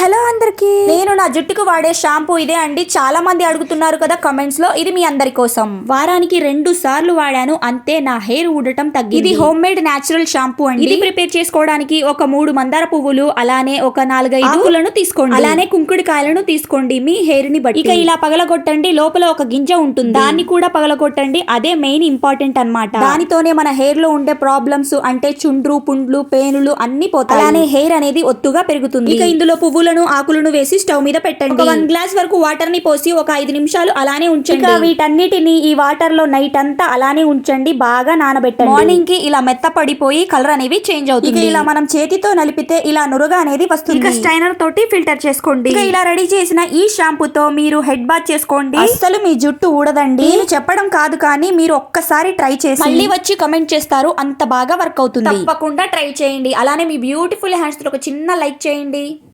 Hello అందరికి. నేను నా జుట్టుకు వాడే షాంపూ ఇదే అండి. చాలా మంది అడుగుతున్నారు కదా కమెంట్స్లో. ఇది మీ అందరి కోసం. వారానికి రెండు సార్లు వాడాను. అంతే నా హెయిర్ ఊడటం తగ్గింది. ఇది హోమ్ మేడ్ నేచురల్ షాంపూ అండి. ఇది ప్రిపేర్ చేసుకోవడానికి ఒక మూడు మందార పువ్వులు అలానే ఒక నాలుగైదు ఆకులను తీసుకోండి. అలానే కుంకుడికాయలను తీసుకోండి. మీ హెయిర్ని బట్టి. ఇక ఇలా పగలగొట్టండి. లోపల ఒక గింజ ఉంటుంది. దాన్ని కూడా పగలగొట్టండి. అదే మెయిన్ ఇంపార్టెంట్ అన్నమాట. దానితోనే మన హెయిర్లో ఉండే ప్రాబ్లమ్స్ అంటే చుండ్రు పుండ్లు పేనులు అన్ని పోతాయి. అలానే హెయిర్ అనేది ఒత్తుగా పెరుగుతుంది. ఇక ఇందులో పువ్వులను ఆకులను వేసి స్టవ్ మీద పెట్టండి. వన్ గ్లాస్ వరకు వాటర్ని పోసి ఒక ఐదు నిమిషాలు అలానే ఉంచండి. వీటన్నిటిని ఈ వాటర్లో నైట్ అంతా అలానే ఉంచండి. బాగా నానబెట్టండి. మార్నింగ్కి ఇలా మెత్త పడిపోయి కలర్ అనేవి చేంజ్ అవుతుంది. ఇలా మనం చేతితో నలిపితే ఇలా నురగ అనేది వస్తుంది. ఇక స్టైనర్ తోటి ఫిల్టర్ చేసుకోండి. ఇలా రెడీ చేసిన ఈ షాంపూతో మీరు హెడ్ బాత్ చేసుకోండి. అస్సలు మీ జుట్టు ఊడదండి. నేను చెప్పడం కాదు కానీ మీరు ఒక్కసారి ట్రై చేసి మళ్ళీ వచ్చి కమెంట్ చేస్తారు. అంత బాగా వర్క్ అవుతుంది. తప్పకుండా ట్రై చేయండి. అలానే మీ బ్యూటిఫుల్ హ్యాండ్స్తో ఒక చిన్న లైక్ చేయండి.